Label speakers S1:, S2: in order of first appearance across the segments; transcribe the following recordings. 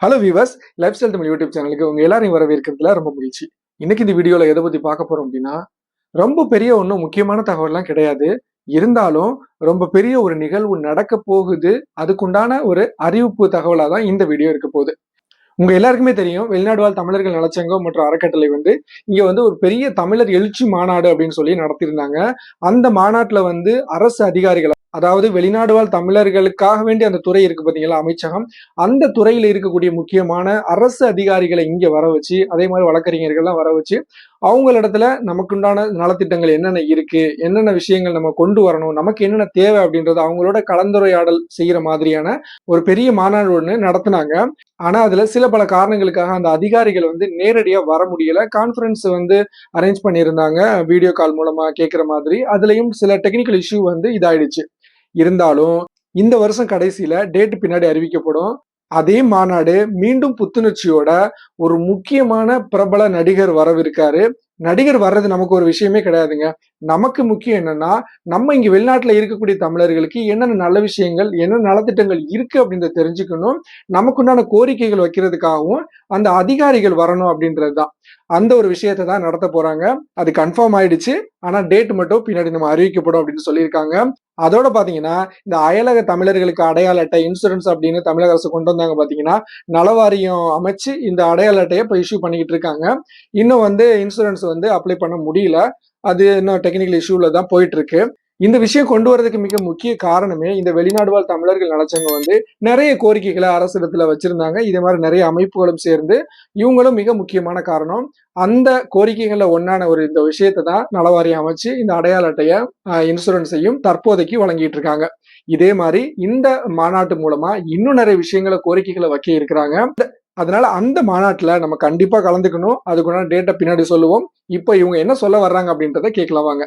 S1: Hello viewers lifestyle Tamil YouTube சேனலுக்கு உங்கள் எல்லாரையும் வரவேற்கிறதுல ரொம்ப மகிழ்ச்சி. இன்னைக்கு இந்த வீடியோவில் எதை பற்றி பார்க்க போகிறோம் அப்படின்னா ரொம்ப பெரிய ஒன்றும் முக்கியமான தகவல்லாம் கிடையாது. இருந்தாலும் ரொம்ப பெரிய ஒரு நிகழ்வு நடக்க போகுது. அதுக்குண்டான ஒரு அறிவிப்பு தகவலாக தான் இந்த வீடியோ இருக்க போகுது. உங்க எல்லாருக்குமே தெரியும் வெளிநாடு வாழ் தமிழர்கள் நலச்சங்கம் மற்றும் அறக்கட்டளை வந்து இங்க வந்து ஒரு பெரிய தமிழர் எழுச்சி மாநாடு அப்படின்னு சொல்லி நடத்தியிருந்தாங்க. அந்த மாநாட்டில் வந்து அரசு அதிகாரிகள் அதாவது வெளிநாடு வாழ் தமிழர்களுக்காக வேண்டி அந்த துறை இருக்கு பார்த்தீங்களா அமைச்சகம்? அந்த துறையில் இருக்கக்கூடிய முக்கியமான அரசு அதிகாரிகளை இங்கே வர வச்சு அதே மாதிரி வழக்கறிஞர்கள்லாம் வர வச்சு அவங்களிடத்துல நமக்குண்டான நலத்திட்டங்கள் என்னென்ன இருக்கு என்னென்ன விஷயங்கள் நம்ம கொண்டு வரணும் நமக்கு என்னென்ன தேவை அப்படின்றது அவங்களோட கலந்துரையாடல் செய்யற மாதிரியான ஒரு பெரிய மாநாடு ஒன்று நடத்தினாங்க. ஆனா அதுல சில பல காரணங்களுக்காக அந்த அதிகாரிகள் வந்து நேரடியா வர முடியல. கான்ஃபரன்ஸ் வந்து அரேஞ்ச் பண்ணியிருந்தாங்க வீடியோ கால் மூலமா கேட்குற மாதிரி. அதுலயும் சில டெக்னிக்கல் இஷ்யூ வந்து இதாயிடுச்சு. இருந்தாலும் இந்த வருஷம் கடைசியில டேட்டு பின்னாடி அறிவிக்கப்படும். அதே மாநாடு மீண்டும் புத்துணர்ச்சியோட ஒரு முக்கியமான பிரபல நடிகர் வரவிருக்காரு. நடிகர் வர்றது நமக்கு ஒரு விஷயமே கிடையாதுங்க. நமக்கு முக்கியம் என்னன்னா நம்ம இங்க வெளிநாட்டுல இருக்கக்கூடிய தமிழர்களுக்கு என்னென்ன நல்ல விஷயங்கள் என்ன நலத்திட்டங்கள் இருக்கு அப்படின்றத தெரிஞ்சுக்கணும். நமக்குண்டான கோரிக்கைகள் வைக்கிறதுக்காகவும் அந்த அதிகாரிகள் வரணும் அப்படின்றது தான். அந்த ஒரு விஷயத்தை தான் நடத்த போறாங்க. அது கன்ஃபார்ம் ஆயிடுச்சு. ஆனா டேட் மட்டும் பின்னாடி நம்ம அறிவிக்கப்படும் அப்படின்னு சொல்லியிருக்காங்க. அதோட பாத்தீங்கன்னா இந்த அயலக தமிழர்களுக்கு அடையாள அட்டை இன்சூரன்ஸ் அப்படின்னு தமிழக அரசு கொண்டு வந்தாங்க பாத்தீங்கன்னா நலவாரியம் அமைச்சு இந்த அடையாள அட்டையை இப்போ இஷ்யூ பண்ணிக்கிட்டு இருக்காங்க. இன்னும் வந்து இன்சூரன்ஸ் வந்து அப்ளை பண்ண முடியல. அது இன்னும் டெக்னிக்கல் இஷ்யூல தான் போயிட்டு இருக்கு. இந்த விஷயம் கொண்டு வரதுக்கு மிக முக்கிய காரணமே இந்த வெளிநாடு வாழ் தமிழர்கள் நலச்சங்கம் வந்து நிறைய கோரிக்கைகளை அரசிடத்துல வச்சிருந்தாங்க. இதே மாதிரி நிறைய அமைப்புகளும் சேர்ந்து இவங்களும் மிக முக்கியமான காரணம். அந்த கோரிக்கைகள்ல ஒன்னான ஒரு இந்த விஷயத்தை தான் நலவாரியம் அமைச்சு இந்த அடையாள அட்டையை இன்சூரன்ஸையும் தற்போதைக்கு வழங்கிட்டு இருக்காங்க. இதே மாதிரி இந்த மாநாட்டு மூலமா இன்னும் நிறைய விஷயங்களை கோரிக்கைகளை வைக்க இருக்கிறாங்க. அதனால அந்த மாநாட்டில் நம்ம கண்டிப்பாக கலந்துக்கணும். அதுக்குண்டான டேட்டை பின்னாடி சொல்லுவோம். இப்போ இவங்க என்ன சொல்ல வர்றாங்க அப்படின்றத கேட்கலாம் வாங்க.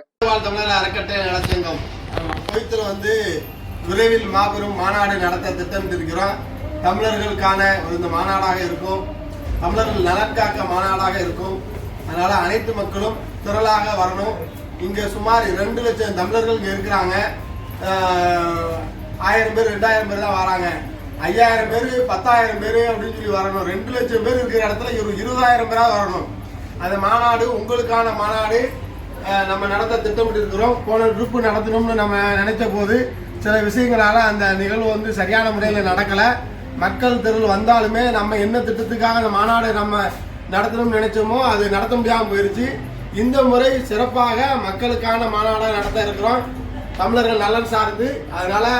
S2: தமிழர் அறக்கட்டளை நலச்சங்கம். குவைத்தில் வந்து விரைவில் மாபெரும் மாநாடு நடத்த திட்டமிட்டிருக்கிறோம். தமிழர்களுக்கான ஒரு இந்த மாநாடாக இருக்கும். தமிழர்கள் நலக்காக்க மாநாடாக இருக்கும். அதனால அனைத்து மக்களும் திரளாக வரணும். இங்கே சுமார் ரெண்டு லட்சம் தமிழர்கள் இங்கே இருக்கிறாங்க. ஆயிரம் பேர் ரெண்டாயிரம் பேர் தான் வராங்க. ஐயாயிரம் பேர் பத்தாயிரம் பேர் அப்படின்னு சொல்லி வரணும். ரெண்டு லட்சம் பேர் இருக்கிற இடத்துல ஒரு இருபதாயிரம் பேராக வரணும். அந்த மாநாடு உங்களுக்கான மாநாடு நம்ம நடத்த திட்டமிட்டு இருக்கிறோம் போன ட்ரிப்பு நடத்தணும்னு நம்ம நினைச்ச போது சில விஷயங்களால் அந்த நிகழ்வு வந்து சரியான முறையில் நடக்கலை. மக்கள் தெருள் வந்தாலுமே நம்ம என்ன திட்டத்துக்காக அந்த மாநாடு நம்ம நடத்தணும்னு நினைச்சோமோ அது நடத்த முடியாமல் போயிடுச்சு இந்த முறை சிறப்பாக மக்களுக்கான மாநாடாக நடத்த இருக்கிறோம். தமிழர்கள் நலன் சார்ந்து. அதனால்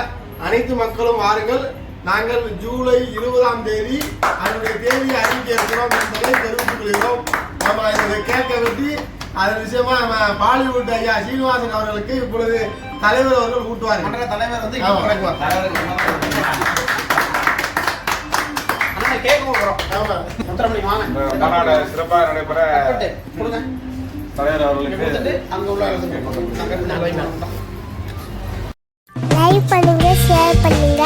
S2: அனைத்து மக்களும் வாருங்கள். நாங்கள் ஜூலை இருபதாம் தேதி அதனுடைய தேதியை அறிவிக்க இருக்கிறோம் என்பதை தெரிவித்துக் கொள்கிறோம் நம்ம இதை கேட்க வெட்டி அதன் விஷயமா நம்ம பாலிவுட் ஐயா சீனிவாசன் அவர்களுக்கு இப்பொழுது தலைவர் அவர்கள் ஊட்டுவார்
S3: மன்ற தலைவர் வந்து
S4: மாநாடு சிறப்பாக நடைபெற. தலைவர் அவர்களுக்கு
S3: அங்க உள்ள.
S5: லைக் பண்ணுங்க.